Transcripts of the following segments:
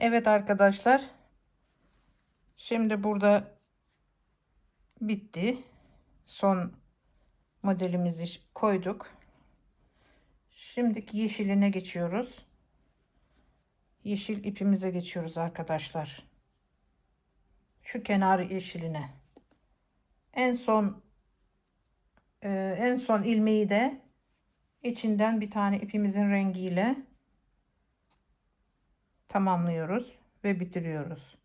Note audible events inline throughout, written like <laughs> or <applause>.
Evet arkadaşlar. Şimdi burada bitti. Son modelimizi koyduk. Şimdi yeşiline geçiyoruz. Yeşil ipimize geçiyoruz arkadaşlar. Şu kenar yeşiline. En son e, en son ilmeği de içinden bir tane ipimizin rengiyle tamamlıyoruz ve bitiriyoruz.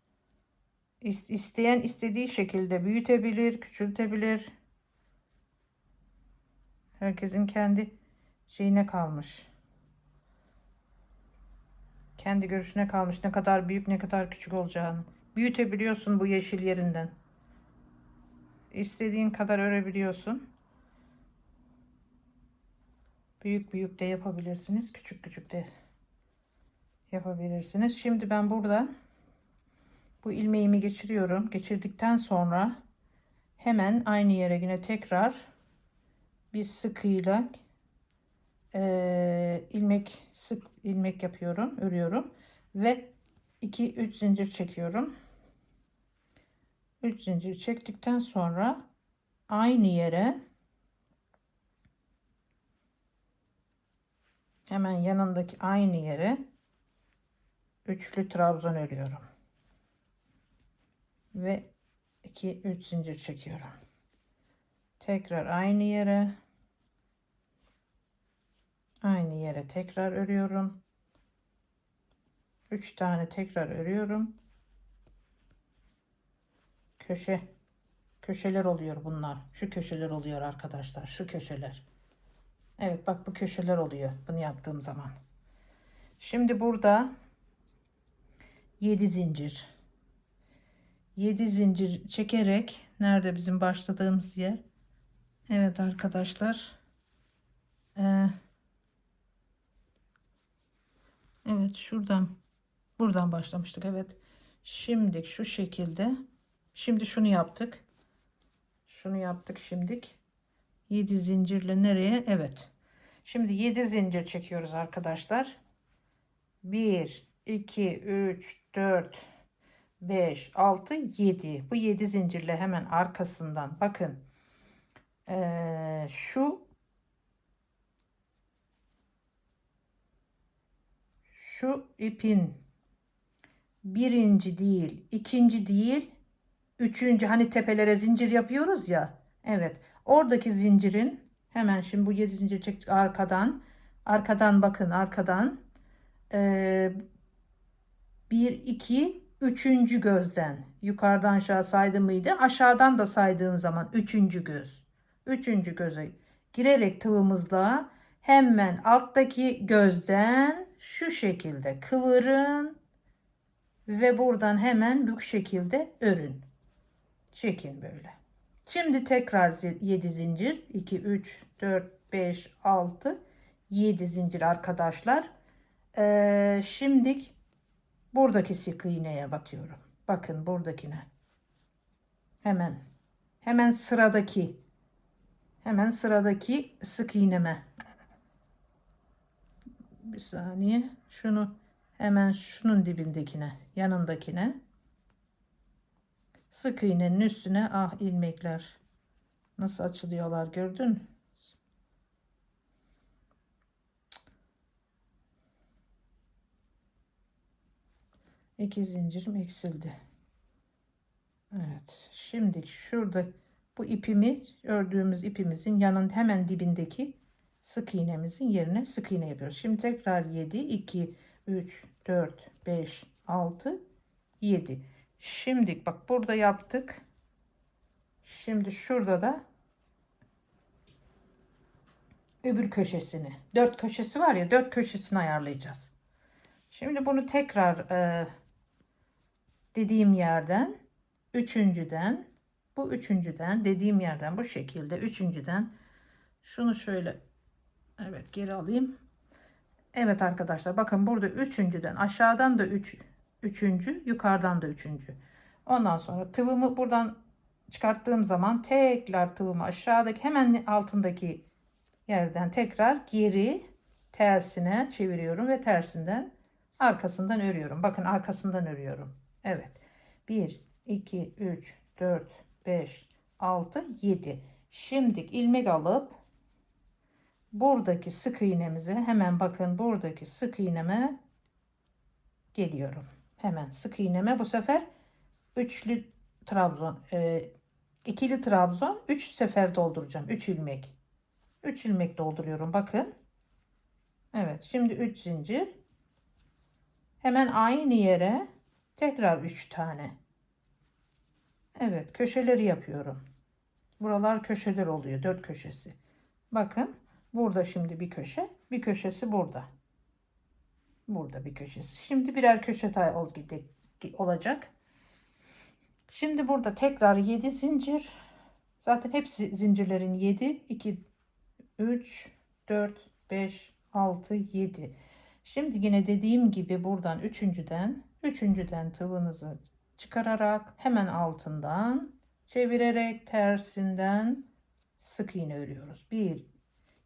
İst- İsteyen istediği şekilde büyütebilir, küçültebilir. Herkesin kendi şeyine kalmış. Kendi görüşüne kalmış ne kadar büyük ne kadar küçük olacağını. Büyütebiliyorsun bu yeşil yerinden. İstediğin kadar örebiliyorsun. Büyük büyük de yapabilirsiniz. Küçük küçük de yapabilirsiniz. Şimdi ben burada bu ilmeğimi geçiriyorum. Geçirdikten sonra hemen aynı yere yine tekrar bir sıkıyla eee, ilmek sık ilmek yapıyorum, örüyorum ve 2 3 zincir çekiyorum. 3 zincir çektikten sonra aynı yere hemen yanındaki aynı yere üçlü trabzan örüyorum. Ve 2 3 zincir çekiyorum. Tekrar aynı yere aynı yere tekrar örüyorum. 3 tane tekrar örüyorum. Köşe köşeler oluyor bunlar. Şu köşeler oluyor arkadaşlar. Şu köşeler. Evet bak bu köşeler oluyor bunu yaptığım zaman. Şimdi burada 7 zincir. 7 zincir çekerek nerede bizim başladığımız yer? Evet arkadaşlar. Ee, evet şuradan buradan başlamıştık. Evet. Şimdi şu şekilde. Şimdi şunu yaptık. Şunu yaptık şimdik. 7 zincirle nereye? Evet. Şimdi 7 zincir çekiyoruz arkadaşlar. 1 2 3 4 5 6 7. Bu 7 zincirle hemen arkasından bakın. Ee, şu şu ipin birinci değil, ikinci değil, üçüncü hani tepelere zincir yapıyoruz ya. Evet. Oradaki zincirin hemen şimdi bu 7 zincir çektik arkadan. Arkadan bakın arkadan. Ee, 1 2 üçüncü gözden yukarıdan aşağı saydı mıydı? Aşağıdan da saydığın zaman üçüncü göz. Üçüncü göze girerek tığımızla hemen alttaki gözden şu şekilde kıvırın ve buradan hemen bu şekilde örün. Çekin böyle. Şimdi tekrar 7 zincir 2 3 4 5 6 7 zincir arkadaşlar. Ee, şimdilik buradaki sık iğneye batıyorum. Bakın buradakine. Hemen hemen sıradaki hemen sıradaki sık iğneme. Bir saniye. Şunu hemen şunun dibindekine, yanındakine. Sık iğnenin üstüne ah ilmekler nasıl açılıyorlar gördün mü? İki zincirim eksildi. Evet. Şimdi şurada bu ipimi ördüğümüz ipimizin yanın hemen dibindeki sık iğnemizin yerine sık iğne yapıyoruz. Şimdi tekrar 7 2 3 4 5 6 7. Şimdi bak burada yaptık. Şimdi şurada da öbür köşesini. Dört köşesi var ya dört köşesini ayarlayacağız. Şimdi bunu tekrar e, dediğim yerden üçüncüden bu üçüncüden dediğim yerden bu şekilde üçüncüden şunu şöyle evet geri alayım. Evet arkadaşlar bakın burada üçüncüden aşağıdan da üç üçüncü yukarıdan da üçüncü. Ondan sonra tığımı buradan çıkarttığım zaman tekrar tığımı aşağıdaki hemen altındaki yerden tekrar geri tersine çeviriyorum ve tersinden arkasından örüyorum. Bakın arkasından örüyorum. Evet. 1, 2, 3, 4, 5, 6, 7. Şimdi ilmek alıp buradaki sık iğnemizi hemen bakın buradaki sık iğneme geliyorum. Hemen sık iğneme bu sefer üçlü trabzon e, ikili trabzon 3 sefer dolduracağım. 3 ilmek. 3 ilmek dolduruyorum bakın. Evet şimdi 3 zincir. Hemen aynı yere tekrar 3 tane. Evet köşeleri yapıyorum. Buralar köşeler oluyor. 4 köşesi. Bakın burada şimdi bir köşe. Bir köşesi burada. Burada bir köşesi. Şimdi birer köşe tay olacak. Şimdi burada tekrar 7 zincir. Zaten hepsi zincirlerin 7, 2, 3, 4, 5, 6, 7. Şimdi yine dediğim gibi buradan üçüncüden, üçüncüden tığınızı çıkararak hemen altından çevirerek tersinden sık iğne örüyoruz. 1,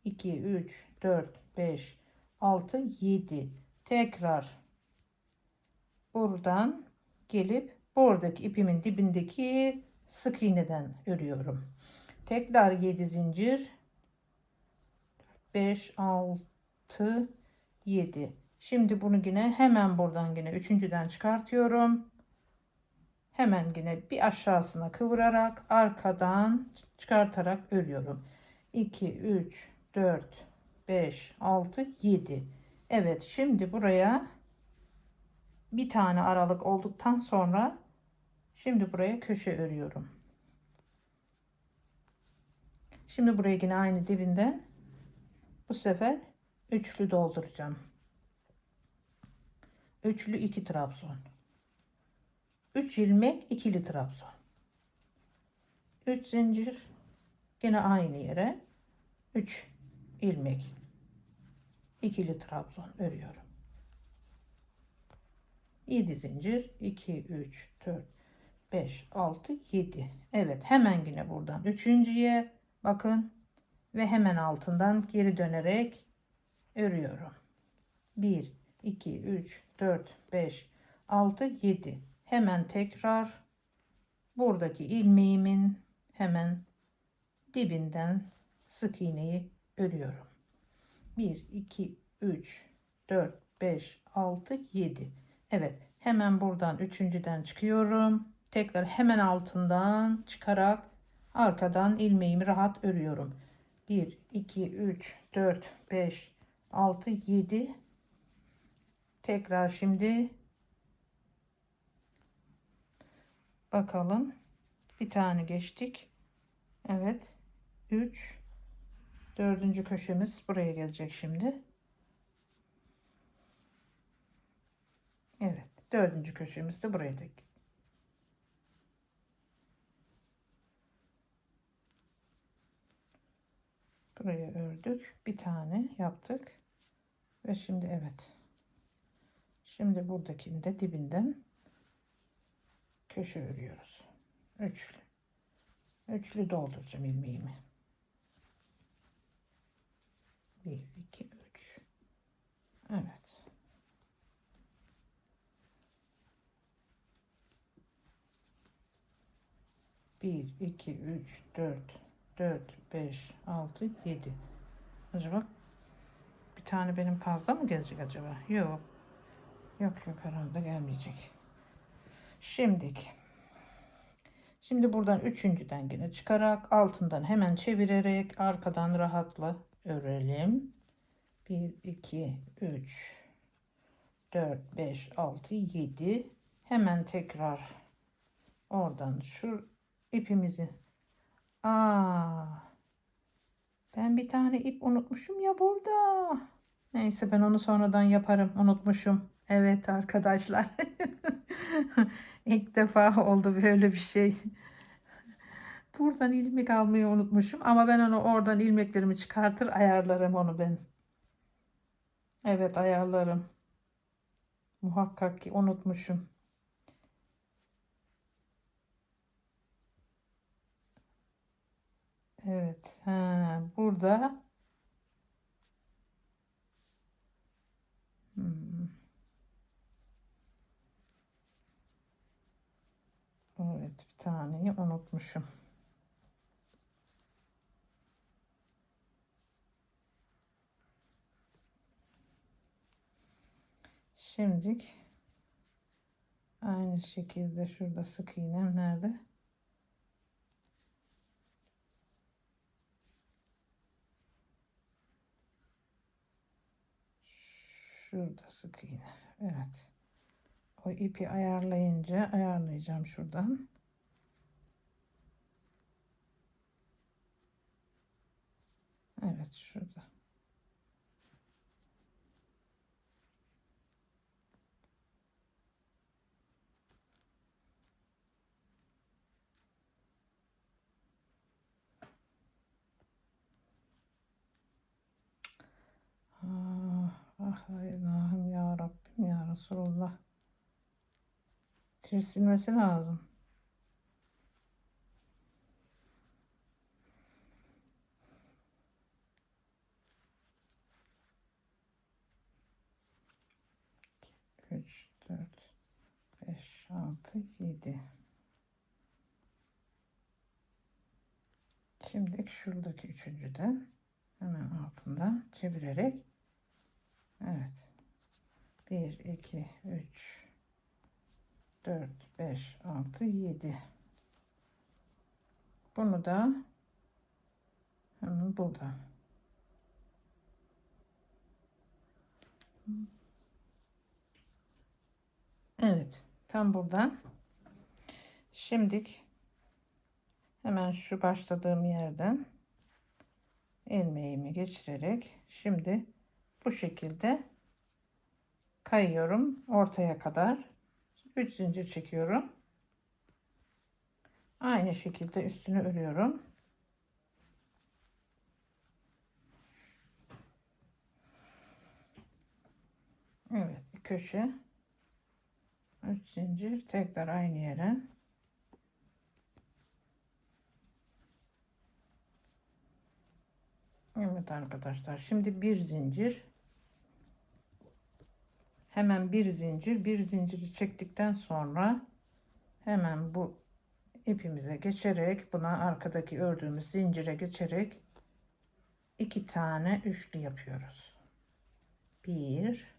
2, 3, 4, 5, 6, 7. Tekrar buradan gelip buradaki ipimin dibindeki sık iğneden örüyorum. Tekrar 7 zincir 5 6 7 şimdi bunu yine hemen buradan yine üçüncüden çıkartıyorum. Hemen yine bir aşağısına kıvırarak arkadan çıkartarak örüyorum. 2 3 4 5 6 7 Evet şimdi buraya bir tane aralık olduktan sonra şimdi buraya köşe örüyorum. Şimdi buraya yine aynı dibinden bu sefer üçlü dolduracağım. Üçlü iki trabzon. Üç ilmek ikili trabzon. Üç zincir yine aynı yere üç ilmek ikili trabzon örüyorum. 7 zincir 2 3 4 5 6 7 Evet hemen yine buradan üçüncüye bakın ve hemen altından geri dönerek örüyorum. 1 2 3 4 5 6 7 hemen tekrar buradaki ilmeğimin hemen dibinden sık iğneyi örüyorum. 1 2 3 4 5 6 7 Evet hemen buradan üçüncüden çıkıyorum tekrar hemen altından çıkarak arkadan ilmeğimi rahat örüyorum 1, 2, 3, 4, 5, 6, 7. Tekrar şimdi bakalım. Bir tane geçtik. Evet. 3 dördüncü köşemiz buraya gelecek şimdi. Evet. Dördüncü köşemiz de buraya Buraya ördük. Bir tane yaptık. Ve şimdi evet. Şimdi buradakini de dibinden köşe örüyoruz. Üçlü. Üçlü dolduracağım ilmeğimi. Bir, iki, üç. Evet. Bir, iki, üç, dört, 4, 5, 6, 7. Acaba bir tane benim fazla mı gelecek acaba? Yok. Yok yok herhalde gelmeyecek. Şimdiki. Şimdi buradan üçüncüden yine çıkarak altından hemen çevirerek arkadan rahatla örelim. 1, 2, 3, 4, 5, 6, 7. Hemen tekrar oradan şu ipimizi Aa, ben bir tane ip unutmuşum ya burada. Neyse ben onu sonradan yaparım. Unutmuşum. Evet arkadaşlar. <laughs> İlk defa oldu böyle bir şey. Buradan ilmek almayı unutmuşum. Ama ben onu oradan ilmeklerimi çıkartır ayarlarım onu ben. Evet ayarlarım. Muhakkak ki unutmuşum. Evet. Ha, burada hmm. Evet bir taneyi unutmuşum. Şimdilik aynı şekilde şurada sık iğnem nerede? Şurada sık iğne. Evet. O ipi ayarlayınca ayarlayacağım şuradan. Evet şurada. Ah, ah ya Rabbim ya Resulullah. Tirsilmesi lazım. Üç, dört, beş, altı, yedi. Şimdi şuradaki üçüncüden hemen altından çevirerek evet 1 2 3 4 5 6 7 bunu da hemen burada. Evet tam buradan şimdilik hemen şu başladığım yerden ilmeğimi geçirerek şimdi bu şekilde kayıyorum ortaya kadar 3 zincir çekiyorum. Aynı şekilde üstünü örüyorum. Evet köşe. 3 zincir tekrar aynı yere. Evet arkadaşlar şimdi bir zincir hemen bir zincir bir zinciri çektikten sonra hemen bu ipimize geçerek buna arkadaki ördüğümüz zincire geçerek iki tane üçlü yapıyoruz. Bir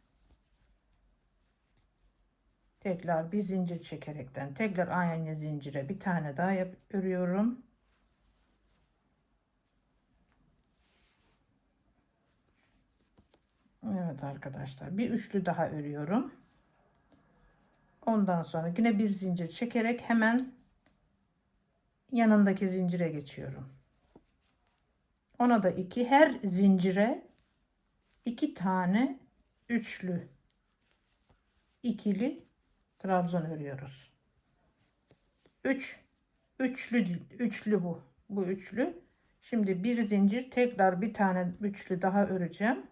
tekrar bir zincir çekerekten tekrar aynı zincire bir tane daha yap örüyorum. Evet arkadaşlar bir üçlü daha örüyorum. Ondan sonra yine bir zincir çekerek hemen yanındaki zincire geçiyorum. Ona da iki her zincire iki tane üçlü ikili trabzan örüyoruz. Üç üçlü üçlü bu. Bu üçlü. Şimdi bir zincir tekrar bir tane üçlü daha öreceğim.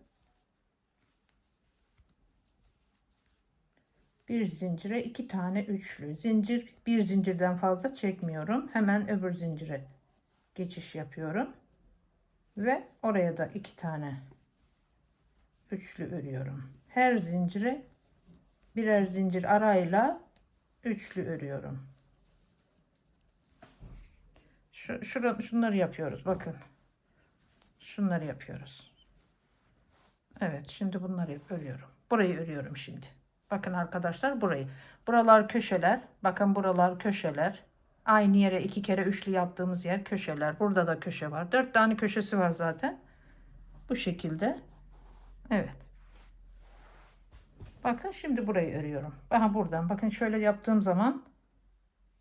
Bir zincire iki tane üçlü. Zincir bir zincirden fazla çekmiyorum. Hemen öbür zincire geçiş yapıyorum. Ve oraya da iki tane üçlü örüyorum. Her zincire birer zincir arayla üçlü örüyorum. Şu şura, şunları yapıyoruz bakın. Şunları yapıyoruz. Evet şimdi bunları örüyorum. Burayı örüyorum şimdi Bakın arkadaşlar burayı. Buralar köşeler. Bakın buralar köşeler. Aynı yere iki kere üçlü yaptığımız yer köşeler. Burada da köşe var. Dört tane köşesi var zaten. Bu şekilde. Evet. Bakın şimdi burayı örüyorum. Aha buradan. Bakın şöyle yaptığım zaman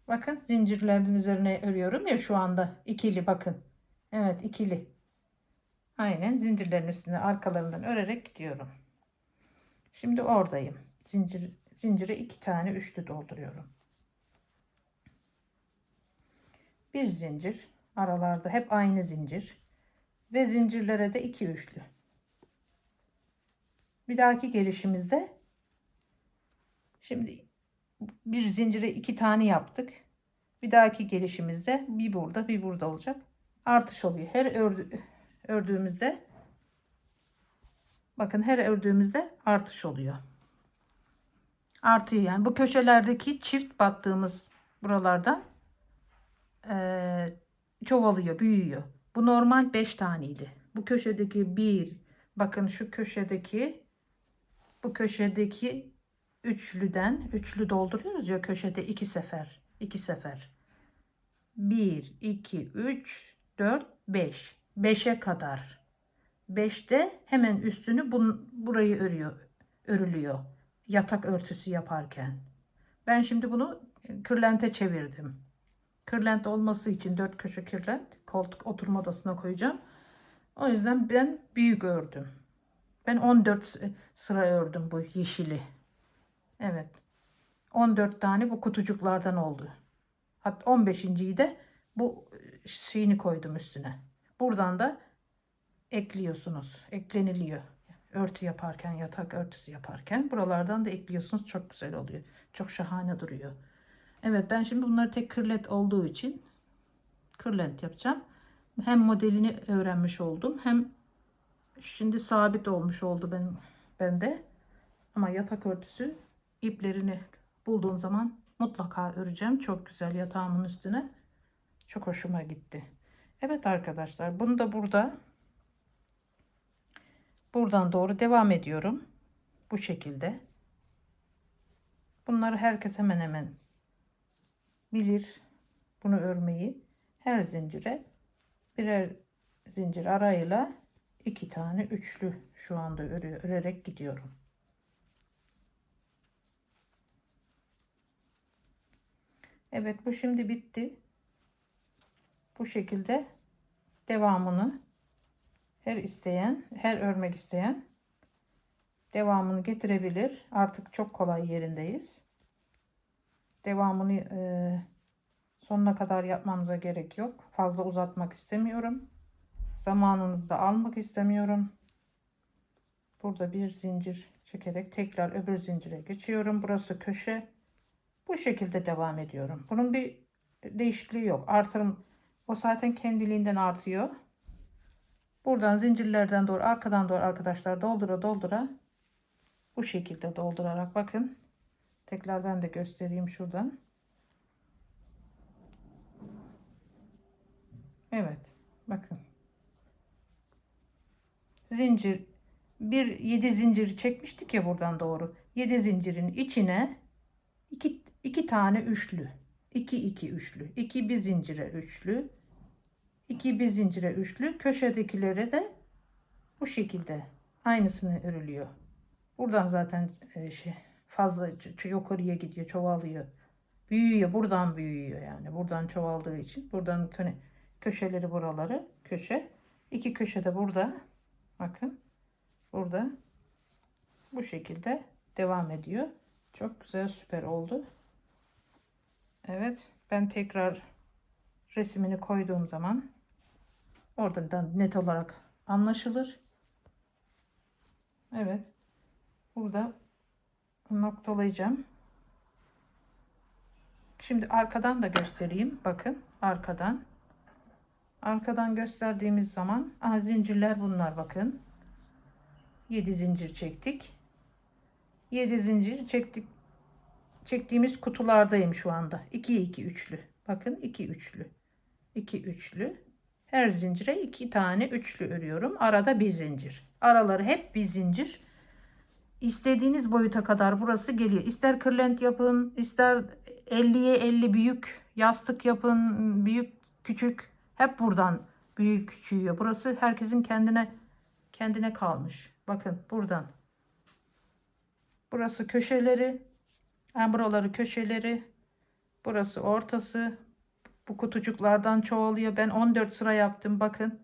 bakın zincirlerin üzerine örüyorum ya şu anda ikili bakın. Evet ikili. Aynen zincirlerin üstüne arkalarından örerek gidiyorum. Şimdi oradayım zincir zincire iki tane üçlü dolduruyorum. Bir zincir aralarda hep aynı zincir ve zincirlere de iki üçlü. Bir dahaki gelişimizde şimdi bir zincire iki tane yaptık. Bir dahaki gelişimizde bir burada bir burada olacak. Artış oluyor. Her ördü, ördüğümüzde bakın her ördüğümüzde artış oluyor artıyor yani. Bu köşelerdeki çift battığımız buralardan e, çoğalıyor, büyüyor. Bu normal 5 taneydi. Bu köşedeki bir, bakın şu köşedeki, bu köşedeki üçlüden, üçlü dolduruyoruz ya köşede iki sefer, iki sefer. 1, 2, 3, 4, 5. 5'e kadar. 5'te hemen üstünü bun, burayı örüyor, örülüyor. Yatak örtüsü yaparken. Ben şimdi bunu kırlente çevirdim. Kırlent olması için dört köşe kırlent koltuk oturma odasına koyacağım. O yüzden ben büyük ördüm. Ben 14 sıra ördüm bu yeşili. Evet. 14 tane bu kutucuklardan oldu. Hatta 15.yi de bu şeyini koydum üstüne. Buradan da ekliyorsunuz. Ekleniliyor. Örtü yaparken, yatak örtüsü yaparken buralardan da ekliyorsunuz. Çok güzel oluyor. Çok şahane duruyor. Evet ben şimdi bunları tek kırlet olduğu için kırlent yapacağım. Hem modelini öğrenmiş oldum hem şimdi sabit olmuş oldu benim bende. Ama yatak örtüsü iplerini bulduğum zaman mutlaka öreceğim. Çok güzel yatağımın üstüne. Çok hoşuma gitti. Evet arkadaşlar bunu da burada buradan doğru devam ediyorum. Bu şekilde. Bunları herkes hemen hemen bilir bunu örmeyi. Her zincire birer zincir arayla iki tane üçlü şu anda örüyor, örerek gidiyorum. Evet bu şimdi bitti. Bu şekilde devamını her isteyen, her örmek isteyen devamını getirebilir. Artık çok kolay yerindeyiz. Devamını e, sonuna kadar yapmamıza gerek yok. Fazla uzatmak istemiyorum. Zamanınızı da almak istemiyorum. Burada bir zincir çekerek tekrar öbür zincire geçiyorum. Burası köşe. Bu şekilde devam ediyorum. Bunun bir değişikliği yok. Artırım o zaten kendiliğinden artıyor. Buradan zincirlerden doğru arkadan doğru arkadaşlar doldura doldura bu şekilde doldurarak bakın. Tekrar ben de göstereyim şuradan. Evet. Bakın. Zincir bir 7 zincir çekmiştik ya buradan doğru. 7 zincirin içine iki, iki tane üçlü. 2 2 üçlü. 2 bir zincire üçlü. 2 bir zincire üçlü. Köşedekilere de bu şekilde aynısını örülüyor. Buradan zaten e, şey fazla yukarıya gidiyor, çoğalıyor. Büyüyor, buradan büyüyor yani. Buradan çoğaldığı için. Buradan köşeleri buraları, köşe. iki köşe de burada. Bakın. Burada. Bu şekilde devam ediyor. Çok güzel, süper oldu. Evet, ben tekrar resmini koyduğum zaman oradan net olarak anlaşılır. Evet. Burada noktalayacağım. Şimdi arkadan da göstereyim. Bakın arkadan. Arkadan gösterdiğimiz zaman aha, zincirler bunlar bakın. 7 zincir çektik. 7 zincir çektik. Çektiğimiz kutulardayım şu anda. 2 2 üçlü. Bakın 2 üçlü. 2 üçlü. Her zincire 2 tane üçlü örüyorum. Arada bir zincir. Araları hep bir zincir istediğiniz boyuta kadar burası geliyor. İster kırlent yapın, ister 50'ye 50 büyük yastık yapın, büyük küçük hep buradan büyük küçüğüyor. Burası herkesin kendine kendine kalmış. Bakın buradan. Burası köşeleri. Yani buraları köşeleri. Burası ortası. Bu kutucuklardan çoğalıyor. Ben 14 sıra yaptım. Bakın.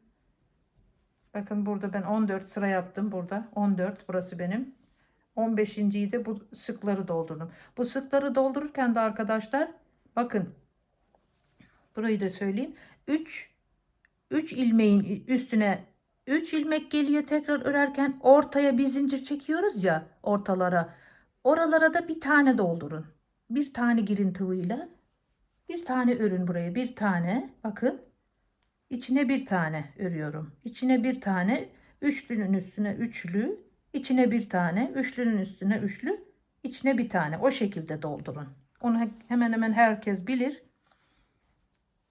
Bakın burada ben 14 sıra yaptım. Burada 14. Burası benim. 15.yi de bu sıkları doldurdum. Bu sıkları doldururken de arkadaşlar bakın burayı da söyleyeyim. 3 3 ilmeğin üstüne 3 ilmek geliyor tekrar örerken ortaya bir zincir çekiyoruz ya ortalara. Oralara da bir tane doldurun. Bir tane girin tıvıyla. Bir tane örün buraya. Bir tane. Bakın. içine bir tane örüyorum. İçine bir tane. Üçlünün üstüne üçlü. İçine bir tane, üçlünün üstüne üçlü, içine bir tane. O şekilde doldurun. Onu hemen hemen herkes bilir.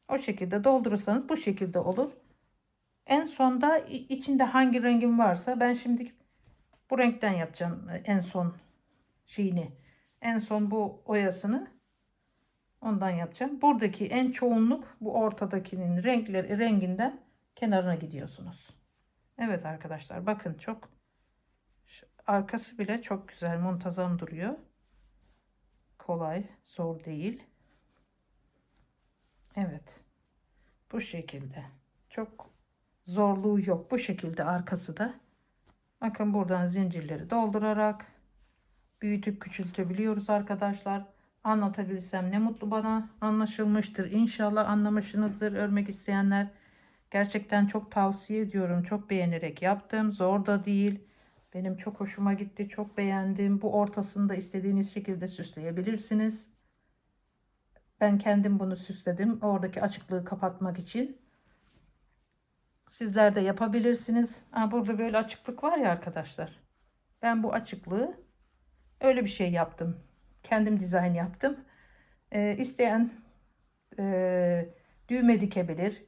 O şekilde doldurursanız bu şekilde olur. En sonda içinde hangi rengin varsa ben şimdi bu renkten yapacağım e, en son şeyini. En son bu oyasını ondan yapacağım. Buradaki en çoğunluk bu ortadakinin renkleri renginden kenarına gidiyorsunuz. Evet arkadaşlar bakın çok arkası bile çok güzel muntazam duruyor. Kolay, zor değil. Evet. Bu şekilde. Çok zorluğu yok. Bu şekilde arkası da. Bakın buradan zincirleri doldurarak büyütüp küçültebiliyoruz arkadaşlar. Anlatabilsem ne mutlu bana. Anlaşılmıştır. İnşallah anlamışsınızdır örmek isteyenler. Gerçekten çok tavsiye ediyorum. Çok beğenerek yaptım. Zor da değil. Benim çok hoşuma gitti. Çok beğendim. Bu ortasını da istediğiniz şekilde süsleyebilirsiniz. Ben kendim bunu süsledim. Oradaki açıklığı kapatmak için. Sizler de yapabilirsiniz. Ha, burada böyle açıklık var ya arkadaşlar. Ben bu açıklığı öyle bir şey yaptım. Kendim dizayn yaptım. Ee, isteyen e, düğme dikebilir,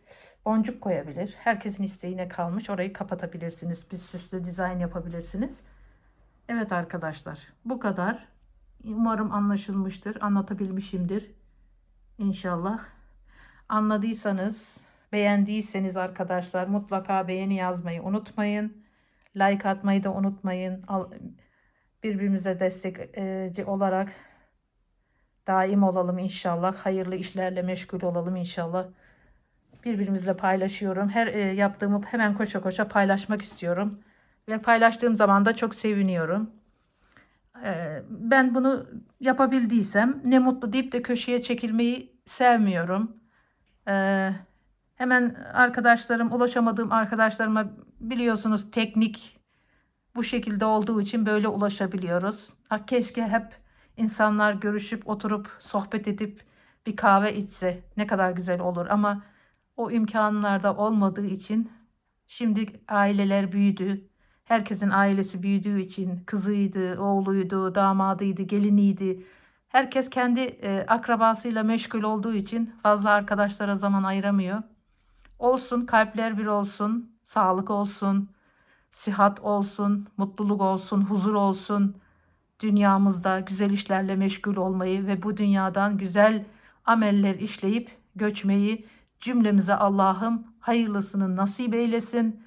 boncuk koyabilir. Herkesin isteğine kalmış. Orayı kapatabilirsiniz. Bir süslü dizayn yapabilirsiniz. Evet arkadaşlar bu kadar. Umarım anlaşılmıştır, anlatabilmişimdir. İnşallah. Anladıysanız, beğendiyseniz arkadaşlar mutlaka beğeni yazmayı unutmayın. Like atmayı da unutmayın. Birbirimize destekçi olarak daim olalım inşallah. Hayırlı işlerle meşgul olalım inşallah. Birbirimizle paylaşıyorum. Her e, yaptığımı hemen koşa koşa paylaşmak istiyorum. Ve paylaştığım zaman da çok seviniyorum. Ee, ben bunu yapabildiysem ne mutlu deyip de köşeye çekilmeyi sevmiyorum. Hemen arkadaşlarım, ulaşamadığım arkadaşlarıma biliyorsunuz teknik bu şekilde olduğu için böyle ulaşabiliyoruz. Ha, keşke hep insanlar görüşüp oturup sohbet edip bir kahve içse ne kadar güzel olur ama o imkanlarda olmadığı için şimdi aileler büyüdü. Herkesin ailesi büyüdüğü için kızıydı, oğluydu, damadıydı, geliniydi. Herkes kendi e, akrabasıyla meşgul olduğu için fazla arkadaşlara zaman ayıramıyor. Olsun, kalpler bir olsun, sağlık olsun, sihat olsun, mutluluk olsun, huzur olsun. Dünyamızda güzel işlerle meşgul olmayı ve bu dünyadan güzel ameller işleyip göçmeyi cümlemize Allah'ım hayırlısını nasip eylesin.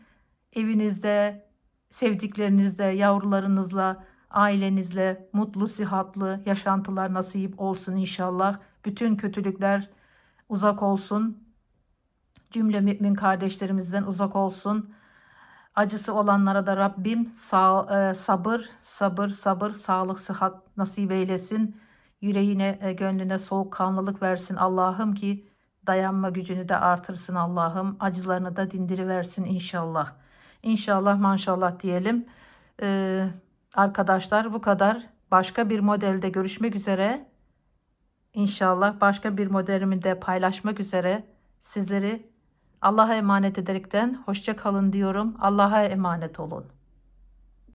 Evinizde, sevdiklerinizle, yavrularınızla, ailenizle mutlu, sihatlı yaşantılar nasip olsun inşallah. Bütün kötülükler uzak olsun. Cümle mümin kardeşlerimizden uzak olsun. Acısı olanlara da Rabbim sağ, e, sabır, sabır, sabır, sağlık, sıhhat nasip eylesin. Yüreğine, e, gönlüne soğukkanlılık versin Allah'ım ki dayanma gücünü de artırsın Allah'ım. Acılarını da dindiriversin inşallah. İnşallah maşallah diyelim. Ee, arkadaşlar bu kadar. Başka bir modelde görüşmek üzere. İnşallah başka bir modelimi de paylaşmak üzere. Sizleri Allah'a emanet ederekten hoşça kalın diyorum. Allah'a emanet olun.